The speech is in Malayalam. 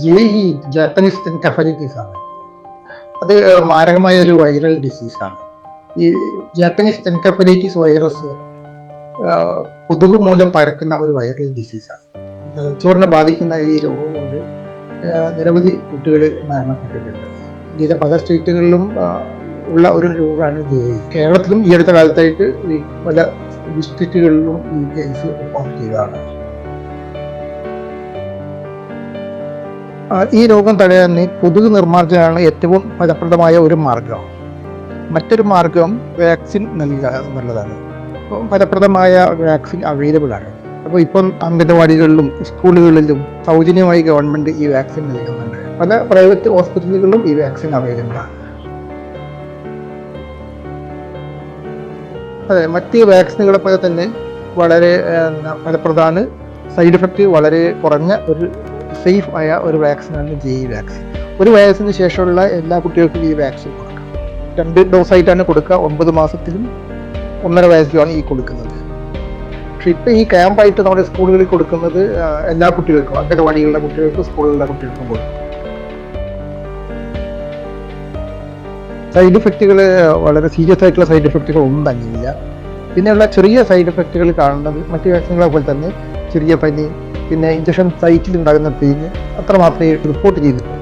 ഈ ജാപ്പനീസ് എൻകഫലൈറ്റിസ് ആണ് അത് മാരകമായ ഒരു വൈറൽ ഡിസീസാണ്. ഈ ജാപ്പനീസ് എൻകഫലൈറ്റിസ് വൈറസ് കൊതുക് മൂലം പരക്കുന്ന ഒരു വൈറൽ ഡിസീസാണ്. ചോറിനെ ബാധിക്കുന്ന ഈ രോഗം കൊണ്ട് നിരവധി കുട്ടികൾ മരണപ്പെട്ടിട്ടുണ്ട്. ഇന്ത്യയിലെ പല സ്റ്റേറ്റുകളിലും ഉള്ള ഒരു രോഗമാണ് കേരളത്തിലും ഈ അടുത്ത കാലത്തായിട്ട് പല ഡിസ്ട്രിക്റ്റുകളിലും ഈ കേസ് റിപ്പോർട്ട് ചെയ്തതാണ്. ഈ രോഗം തടയാൻ കൊതുക് നിർമ്മാർജനമാണ് ഏറ്റവും ഫലപ്രദമായ ഒരു മാർഗം മറ്റൊരു മാർഗം വാക്സിൻ നൽകുക എന്നുള്ളതാണ്. അപ്പോൾ ഫലപ്രദമായ വാക്സിൻ അവൈലബിൾ ആണ്. അപ്പോൾ ഇപ്പം അംഗനവാടികളിലും സ്കൂളുകളിലും സൗജന്യമായി ഗവൺമെന്റ് ഈ വാക്സിൻ നൽകുന്നുണ്ട്. പല പ്രൈവറ്റ് ഹോസ്പിറ്റലുകളിലും ഈ വാക്സിൻ അവൈലബിൾ ആണ്. അതെ മറ്റ് വാക്സിനുകളെ പോലെ തന്നെ വളരെ ഫലപ്രദമാണ്. സൈഡ് എഫക്റ്റ് വളരെ കുറഞ്ഞ ഒരു സേഫ് ആയ ഒരു വാക്സിനാണ് ജെ വാക്സിൻ ഒരു വയസ്സിന് ശേഷമുള്ള എല്ലാ കുട്ടികൾക്കും ഈ വാക്സിൻ കൊടുക്കാം. രണ്ട് ഡോസായിട്ടാണ് കൊടുക്കുക. ഒമ്പത് മാസത്തിലും ഒന്നര വയസ്സിലുമാണ് ഈ കൊടുക്കുന്നത്. പക്ഷെ ഇപ്പം ഈ ക്യാമ്പായിട്ട് നമ്മുടെ സ്കൂളുകളിൽ കൊടുക്കുന്നത് എല്ലാ കുട്ടികൾക്കും അംഗനവാടികളുടെ കുട്ടികൾക്കും സ്കൂളുകളുടെ കുട്ടികൾക്കും കൊടുക്കും. സൈഡ് ഇഫക്റ്റുകൾ വളരെ സീരിയസ് ആയിട്ടുള്ള സൈഡ് ഇഫക്റ്റുകൾ ഒന്നും തന്നെയില്ല പിന്നെയുള്ള ചെറിയ സൈഡ് ഇഫക്റ്റുകൾ കാണുന്നത് മറ്റു വാക്സിനുകളെ പോലെ തന്നെ ചെറിയ പനി പിന്നെ ഇഞ്ചക്ഷൻ സൈറ്റിൽ ഉണ്ടാകുന്ന പെയിന് അത്രമാത്രമേ റിപ്പോർട്ട് ചെയ്തിട്ടുള്ളൂ.